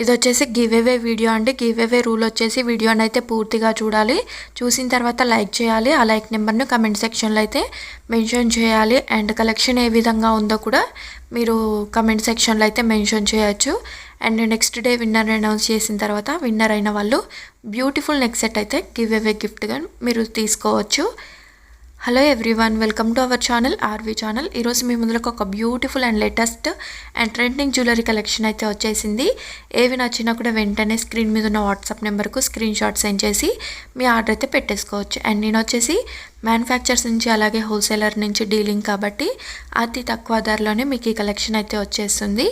ఇది వచ్చేసి giveaway video అండి. గివ్ అవే రూల్ వచ్చేసి వీడియోని అయితే పూర్తిగా చూడాలి. చూసిన తర్వాత లైక్ చేయాలి. ఆ లైక్ నెంబర్ను కమెంట్ సెక్షన్లో అయితే మెన్షన్ చేయాలి. అండ్ కలెక్షన్ ఏ విధంగా ఉందో కూడా మీరు కమెంట్ సెక్షన్లో అయితే మెన్షన్ చేయొచ్చు. And next day winner announce చేసిన తర్వాత విన్నర్ అయిన వాళ్ళు బ్యూటిఫుల్ నెక్ సెట్ అయితే గివ్ అవే గిఫ్ట్గా మీరు తీసుకోవచ్చు. Hello everyone welcome to our channel RV channel ఈరోజు మీ ముందులకు ఒక beautiful and latest and trending jewellery collection అయితే వచ్చేసింది. ఏవి నచ్చినా కూడా వెంటనే స్క్రీన్ మీద ఉన్న వాట్సాప్ నెంబర్కు స్క్రీన్ షాట్ సెండ్ చేసి మీ ఆర్డర్ అయితే పెట్టేసుకోవచ్చు. అండ్ నేను వచ్చేసి మ్యానుఫ్యాక్చర్స్ నుంచి అలాగే హోల్సేలర్ నుంచి డీలింగ్ కాబట్టి అతి తక్కువ ధరలోనే మీకు ఈ కలెక్షన్ అయితే వచ్చేస్తుంది.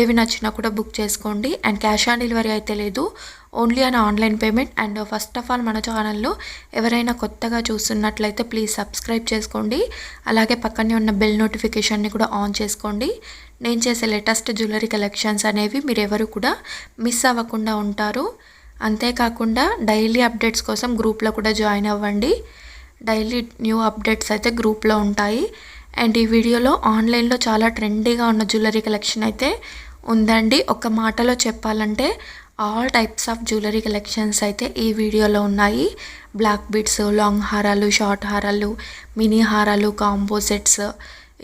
ఏవి నచ్చినా కూడా బుక్ చేసుకోండి. అండ్ క్యాష్ ఆన్ డెలివరీ అయితే లేదు. Only on online payment. And first of all మన ఛానల్లో ఎవరైనా కొత్తగా చూస్తున్నట్లయితే ప్లీజ్ సబ్స్క్రైబ్ చేసుకోండి. అలాగే పక్కనే ఉన్న బెల్ నోటిఫికేషన్ని కూడా ఆన్ చేసుకోండి. నేను చేసే లేటెస్ట్ జ్యువెలరీ కలెక్షన్స్ అనేవి మీరు ఎవరు కూడా మిస్ అవ్వకుండా ఉంటారు. అంతేకాకుండా డైలీ అప్డేట్స్ కోసం గ్రూప్లో కూడా జాయిన్ అవ్వండి. డైలీ న్యూ అప్డేట్స్ అయితే గ్రూప్లో ఉంటాయి. అండ్ ఈ వీడియోలో ఆన్లైన్లో చాలా ట్రెండీగా ఉన్న జ్యువెలరీ కలెక్షన్ అయితే ఉందండి. ఒక మాటలో చెప్పాలంటే all types of jewellery collections అయితే ఈ వీడియోలో ఉన్నాయి. బ్లాక్ బీడ్స్ లాంగ్ హారాలు షార్ట్ హారాలు మినీ హారాలు కాంబో సెట్స్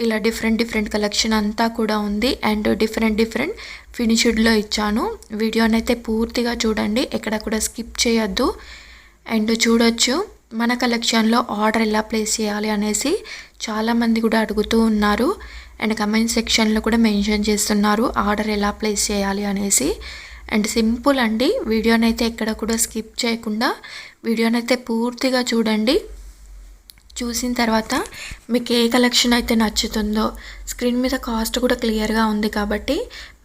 ఇలా డిఫరెంట్ డిఫరెంట్ కలెక్షన్ అంతా కూడా ఉంది. అండ్ డిఫరెంట్ డిఫరెంట్ ఫినిష్డ్లో ఇచ్చాను. వీడియోని అయితే పూర్తిగా చూడండి. ఎక్కడ కూడా స్కిప్ చేయొద్దు. అండ్ చూడొచ్చు మన కలెక్షన్లో ఆర్డర్ ఎలా ప్లేస్ చేయాలి అనేసి చాలామంది కూడా అడుగుతూ ఉన్నారు. అండ్ కమెంట్ సెక్షన్లో కూడా మెన్షన్ చేస్తున్నారు ఆర్డర్ ఎలా ప్లేస్ చేయాలి అనేసి. అండ్ సింపుల్ అండి వీడియోనైతే ఎక్కడ కూడా స్కిప్ చేయకుండా వీడియోనైతే పూర్తిగా చూడండి. చూసిన తర్వాత మీకు ఏ కలెక్షన్ అయితే నచ్చుతుందో స్క్రీన్ మీద కాస్ట్ కూడా క్లియర్గా ఉంది కాబట్టి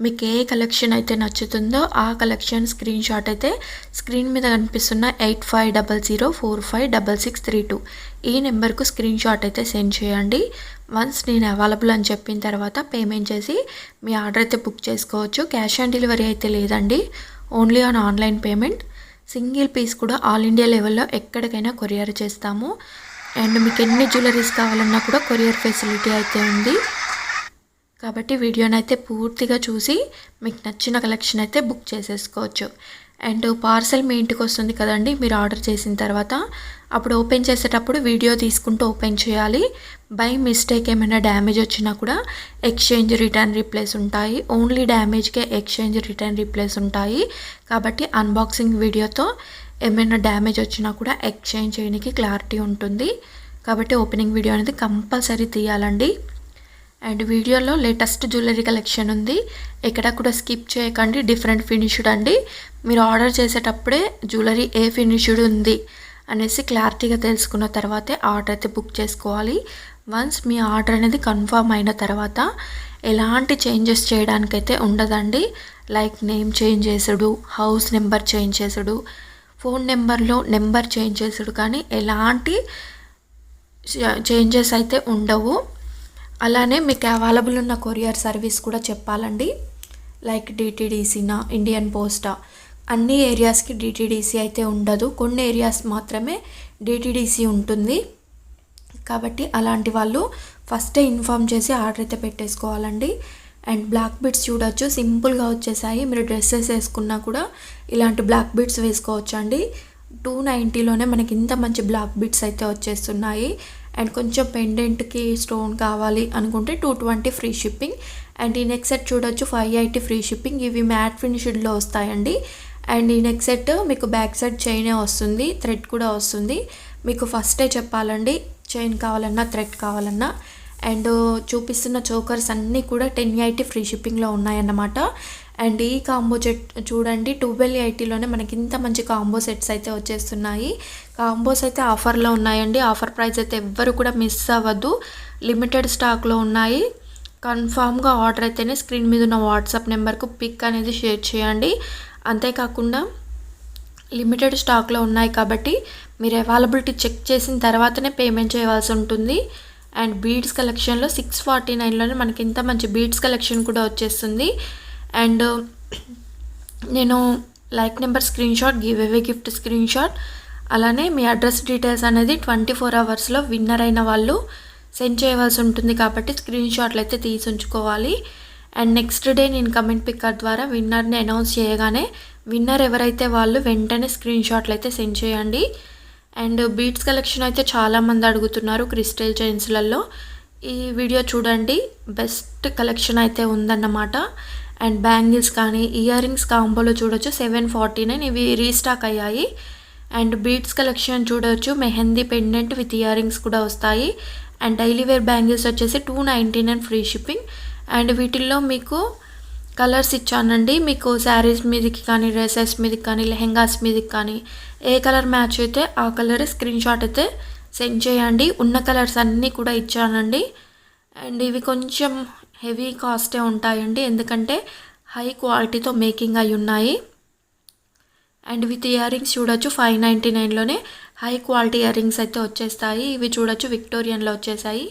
మీకు ఏ కలెక్షన్ అయితే నచ్చుతుందో ఆ కలెక్షన్ స్క్రీన్ షాట్ అయితే స్క్రీన్ మీద కనిపిస్తున్న eight five double zero four five double six three two ఈ నెంబర్కు స్క్రీన్ షాట్ అయితే సెండ్ చేయండి. వన్స్ నేను అవైలబుల్ అని చెప్పిన తర్వాత పేమెంట్ చేసి మీ ఆర్డర్ అయితే బుక్ చేసుకోవచ్చు. క్యాష్ ఆన్ డెలివరీ అయితే లేదండి. Only on online payment. Single piece కూడా ఆల్ ఇండియా లెవెల్లో ఎక్కడికైనా కొరియర్ చేస్తాము. అండ్ మీకు ఎన్ని జ్యువెలరీస్ కావాలన్నా కూడా కొరియర్ ఫెసిలిటీ అయితే ఉంది. కాబట్టి వీడియోని అయితే పూర్తిగా చూసి మీకు నచ్చిన కలెక్షన్ అయితే బుక్ చేసేసుకోవచ్చు. అండ్ పార్సల్ మీ ఇంటికి వస్తుంది కదండి మీరు ఆర్డర్ చేసిన తర్వాత. అప్పుడు ఓపెన్ చేసేటప్పుడు వీడియో తీసుకుంటూ ఓపెన్ చేయాలి. బై మిస్టేక్ ఏమైనా డ్యామేజ్ వచ్చినా కూడా ఎక్స్చేంజ్ రిటర్న్ రీప్లేస్ ఉంటాయి. ఓన్లీ డ్యామేజ్కే ఎక్స్చేంజ్ రిటర్న్ రీప్లేస్ ఉంటాయి. కాబట్టి అన్బాక్సింగ్ వీడియోతో ఏమైనా డ్యామేజ్ వచ్చినా కూడా ఎక్స్చేంజ్ చేయడానికి క్లారిటీ ఉంటుంది. కాబట్టి ఓపెనింగ్ వీడియో అనేది కంపల్సరీ తీయాలండి. అండ్ వీడియోలో లేటెస్ట్ జ్యువెలరీ కలెక్షన్ ఉంది. ఎక్కడ కూడా స్కిప్ చేయకండి. డిఫరెంట్ ఫినిష్డ్ అండి. మీరు ఆర్డర్ చేసేటప్పుడే జ్యువెలరీ ఏ ఫినిష్డ్ ఉంది అనేసి క్లారిటీగా తెలుసుకున్న తర్వాతే ఆర్డర్ అయితే బుక్ చేసుకోవాలి. వన్స్ మీ ఆర్డర్ అనేది కన్ఫర్మ్ అయిన తర్వాత ఎలాంటి చేంజెస్ చేయడానికైతే ఉండదండి. లైక్ నేమ్ చేంజ్ చేసుడు హౌస్ నెంబర్ చేంజ్ చేసుడు ఫోన్ నెంబర్లో నెంబర్ చేంజ్ చేసుడు కానీ ఎలాంటి చేంజెస్ అయితే ఉండవు. అలానే మీకు అవైలబుల్ ఉన్న కొరియర్ సర్వీస్ కూడా చెప్పాలండి. లైక్ డిటీడీసీనా ఇండియన్ పోస్టా. అన్ని ఏరియాస్కి డిటీడీసీ అయితే ఉండదు. కొన్ని ఏరియాస్ మాత్రమే డిటీడీసీ ఉంటుంది. కాబట్టి అలాంటి వాళ్ళు ఫస్టే ఇన్ఫామ్ చేసి ఆర్డర్ అయితే పెట్టేసుకోవాలండి. అండ్ బ్లాక్ బిట్స్ చూడొచ్చు. సింపుల్గా వచ్చేసాయి. మీరు డ్రెస్సెస్ వేసుకున్నా కూడా ఇలాంటి బ్లాక్ బిట్స్ వేసుకోవచ్చు అండి టూ నైంటీలోనే మనకి ఇంత మంచి బ్లాక్ బిట్స్ అయితే వచ్చేస్తున్నాయి. అండ్ కొంచెం పెండెంట్కి స్టోన్ కావాలి అనుకుంటే two twenty free shipping and ఈ నెక్ సెట్ చూడొచ్చు. ఫైవ్ ఎయిటీ ఫ్రీ షిప్పింగ్ ఇవి మ్యాట్ ఫినిష్డ్లో వస్తాయండి. అండ్ ఈ నెక్ సెట్ మీకు బ్యాక్ సైడ్ చైనే వస్తుంది. థ్రెడ్ కూడా వస్తుంది. మీకు ఫస్టే చెప్పాలండి. చైన్ కావాలన్నా థ్రెడ్ కావాలన్నా. అండ్ చూపిస్తున్న చోకర్స్ అన్నీ కూడా టెన్ ఎయిటీ ఫ్రీ షిప్పింగ్లో ఉన్నాయన్నమాట. అండ్ ఈ కాంబో సెట్ చూడండి ట్వెల్వ్ ఎయిటీలోనే మనకి ఇంత మంచి కాంబో సెట్స్ అయితే వచ్చేస్తున్నాయి. కాంబోస్ అయితే ఆఫర్లో ఉన్నాయండి. ఆఫర్ ప్రైస్ అయితే ఎవ్వరు కూడా మిస్ అవ్వద్దు లిమిటెడ్ స్టాక్లో ఉన్నాయి. కన్ఫామ్గా ఆర్డర్ అయితేనే స్క్రీన్ మీద ఉన్న వాట్సాప్ నెంబర్కు పిక్ అనేది షేర్ చేయండి. అంతేకాకుండా లిమిటెడ్ స్టాక్లో ఉన్నాయి కాబట్టి మీరు అవైలబిలిటీ చెక్ చేసిన తర్వాతనే పేమెంట్ చేయవలసి ఉంటుంది. అండ్ బీడ్స్ కలెక్షన్లో సిక్స్ ఫార్టీ నైన్లోనే మనకి ఇంత మంచి బీడ్స్ కలెక్షన్ కూడా వచ్చేస్తుంది. అండ్ నేను like number screenshot give away gift screenshot. అలానే మీ అడ్రస్ డీటెయిల్స్ అనేది ట్వంటీ ఫోర్ అవర్స్లో విన్నర్ అయిన వాళ్ళు సెండ్ చేయవలసి ఉంటుంది కాబట్టి స్క్రీన్ షాట్లు అయితే తీసి ఉంచుకోవాలి. అండ్ నెక్స్ట్ డే నేను కమెంట్ పిక్కర్ ద్వారా విన్నర్ని అనౌన్స్ చేయగానే విన్నర్ ఎవరైతే వాళ్ళు వెంటనే స్క్రీన్ షాట్లు అయితే సెండ్ చేయండి. అండ్ బీట్స్ కలెక్షన్ అయితే చాలామంది అడుగుతున్నారు క్రిస్టల్ చైన్స్లలో. ఈ వీడియో చూడండి. బెస్ట్ కలెక్షన్ అయితే ఉందన్నమాట. అండ్ బ్యాంగిల్స్ కానీ ఇయర్ రింగ్స్ కాంబోలో చూడొచ్చు. సెవెన్ ఫార్టీ నైన్ ఇవి రీస్టాక్ అయ్యాయి. అండ్ బీట్స్ కలెక్షన్ చూడొచ్చు. Mehndi pendant with earrings కూడా వస్తాయి. అండ్ డైలీ వేర్ బ్యాంగిల్స్ వచ్చేసి two ninety nine free shipping. And వీటిల్లో మీకు కలర్స్ ఇచ్చానండి. మీకు శారీస్ మీదకి కానీ డ్రెస్సెస్ మీదకి కానీ లెహెంగాస్ మీదకి కానీ ఏ కలర్ మ్యాచ్ అయితే ఆ కలర్ స్క్రీన్ షాట్ అయితే సెండ్ చేయండి. ఉన్న కలర్స్ అన్నీ కూడా ఇచ్చానండి. అండ్ ఇవి కొంచెం హెవీ కాస్టే ఉంటాయండి. ఎందుకంటే హై క్వాలిటీతో మేకింగ్ అయి ఉన్నాయి. అండ్ విత్ ఇయర్ రింగ్స్ చూడొచ్చు. ఫైవ్ నైంటీ నైన్లోనే హై క్వాలిటీ ఇయర్ రింగ్స్ అయితే వచ్చేస్తాయి. ఇవి చూడొచ్చు. విక్టోరియన్లో వచ్చేసాయి.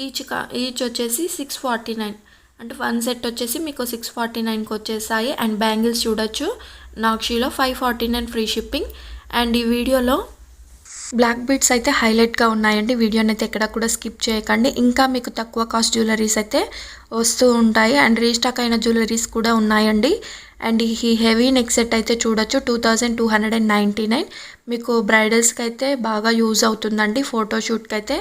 ఈచ్ కా ఈచ్ వచ్చేసి సిక్స్ ఫార్టీ నైన్. అంటే వన్ సెట్ వచ్చేసి మీకు సిక్స్ ఫార్టీ నైన్కి వచ్చేసాయి. అండ్ బ్యాంగిల్స్ చూడొచ్చు. నాక్షీలో five forty nine free shipping and ఈ వీడియోలో బ్లాక్ బీడ్స్ అయితే హైలైట్గా ఉన్నాయండి. వీడియోని అయితే ఎక్కడ కూడా స్కిప్ చేయకండి. ఇంకా మీకు తక్కువ కాస్ట్ జ్యువెలరీస్ అయితే వస్తూ ఉంటాయి. అండ్ రీస్టాక్ అయిన జ్యువెలరీస్ కూడా ఉన్నాయండి. అండ్ ఈ హెవీ నెక్ సెట్ అయితే చూడొచ్చు. Two thousand two hundred and ninety nine మీకు బ్రైడల్స్కి అయితే బాగా యూజ్ అవుతుందండి. ఫోటోషూట్కి అయితే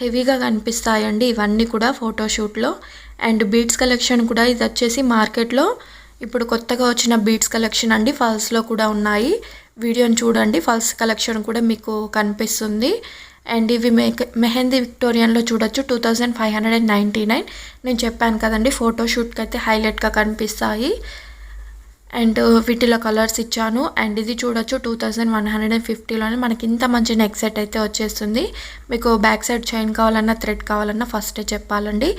హెవీగా కనిపిస్తాయండి. ఇవన్నీ కూడా ఫోటోషూట్లో. అండ్ బీడ్స్ కలెక్షన్ కూడా ఇది వచ్చేసి మార్కెట్లో. ఇప్పుడు కొత్తగా వచ్చిన బీడ్స్ కలెక్షన్ అండి. ఫాల్స్లో కూడా ఉన్నాయి. వీడియోని చూడండి. ఫాల్స్ కలెక్షన్ కూడా మీకు కనిపిస్తుంది. అండ్ ఇవి మెహందీ విక్టోరియన్లో చూడొచ్చు. Two thousand five hundred and ninety nine. నేను చెప్పాను కదండి ఫోటోషూట్కి అయితే హైలైట్గా కనిపిస్తాయి. అండ్ uh, వీటిలో కలర్స్ ఇచ్చాను. అండ్ ఇది చూడొచ్చు two thousand one hundred and ఫిఫ్టీలోనే మనకి ఇంత మంచి నెక్ సెట్ అయితే వచ్చేస్తుంది. మీకు బ్యాక్ సైడ్ చైన్ కావాలన్నా థ్రెడ్ కావాలన్నా ఫస్టే చెప్పాలండి.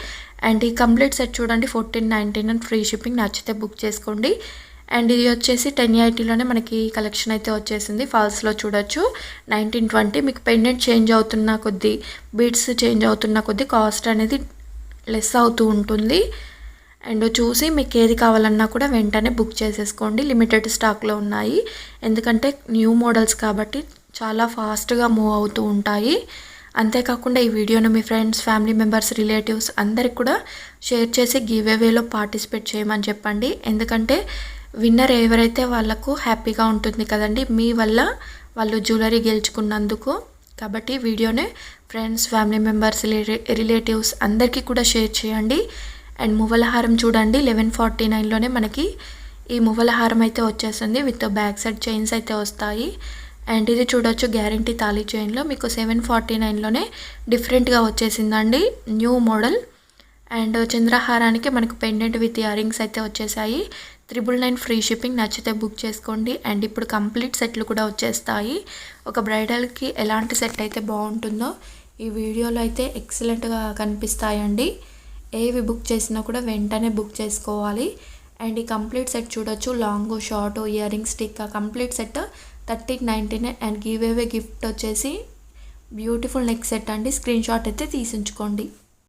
అండ్ ఈ కంప్లీట్ సెట్ చూడండి fourteen nineteen and free shipping నచ్చితే బుక్ చేసుకోండి. అండ్ ఇది వచ్చేసి టెన్ ఎయిటీలోనే మనకి కలెక్షన్ అయితే వచ్చేసింది. ఫాల్స్లో చూడొచ్చు. నైన్టీన్ ట్వంటీ మీకు పెండెంట్ చేంజ్ అవుతున్న కొద్దీ బీడ్స్ చేంజ్ అవుతున్న కొద్దీ కాస్ట్ అనేది లెస్ అవుతూ ఉంటుంది. అండ్ చూసి మీకు ఏది కావాలన్నా కూడా వెంటనే బుక్ చేసేసుకోండి. లిమిటెడ్ స్టాక్లో ఉన్నాయి. ఎందుకంటే న్యూ మోడల్స్ కాబట్టి చాలా ఫాస్ట్గా మూవ్ అవుతూ ఉంటాయి. అంతేకాకుండా ఈ వీడియోను మీ ఫ్రెండ్స్ ఫ్యామిలీ మెంబర్స్ రిలేటివ్స్ అందరికి కూడా షేర్ చేసి గివేవేలో పార్టిసిపేట్ చేయమని చెప్పండి. ఎందుకంటే విన్నర్ ఎవరైతే వాళ్ళకు హ్యాపీగా ఉంటుంది కదండి మీ వల్ల వాళ్ళు జ్యువెలరీ గెలుచుకున్నందుకు కాబట్టి వీడియోని ఫ్రెండ్స్ ఫ్యామిలీ మెంబర్స్ రిలేటివ్స్ అందరికీ కూడా షేర్ చేయండి. అండ్ మువ్వలహారం చూడండి లెవెన్ ఫార్టీ నైన్లోనే మనకి ఈ మువ్వలహారం అయితే వచ్చేసింది. విత్ బ్యాక్ సైడ్ చైన్స్ అయితే వస్తాయి. అండ్ ఇది చూడొచ్చు గ్యారంటీ తాళీ చైన్లో మీకు సెవెన్ ఫార్టీ నైన్లోనే డిఫరెంట్గా వచ్చేసిందండి. న్యూ మోడల్ అండ్ చంద్రహారానికి మనకు పెండెంట్ విత్ ఇయర్ రింగ్స్ అయితే వచ్చేసాయి. త్రిబుల్ నైన్ ఫ్రీ షిప్పింగ్ నచ్చితే బుక్ చేసుకోండి. అండ్ ఇప్పుడు కంప్లీట్ సెట్లు కూడా వచ్చేస్తాయి. ఒక బ్రైడల్కి ఎలాంటి సెట్ అయితే బాగుంటుందో ఈ వీడియోలో అయితే ఎక్సలెంట్గా కనిపిస్తాయండి. ఏవి బుక్ చేసినా కూడా వెంటనే బుక్ చేసుకోవాలి. అండ్ ఈ కంప్లీట్ సెట్ చూడొచ్చు. Long short earring stick complete set thirteen ninety nine and give away gift వచ్చేసి బ్యూటిఫుల్ నెక్ సెట్ అండి. స్క్రీన్ షాట్ అయితే తీసించుకోండి.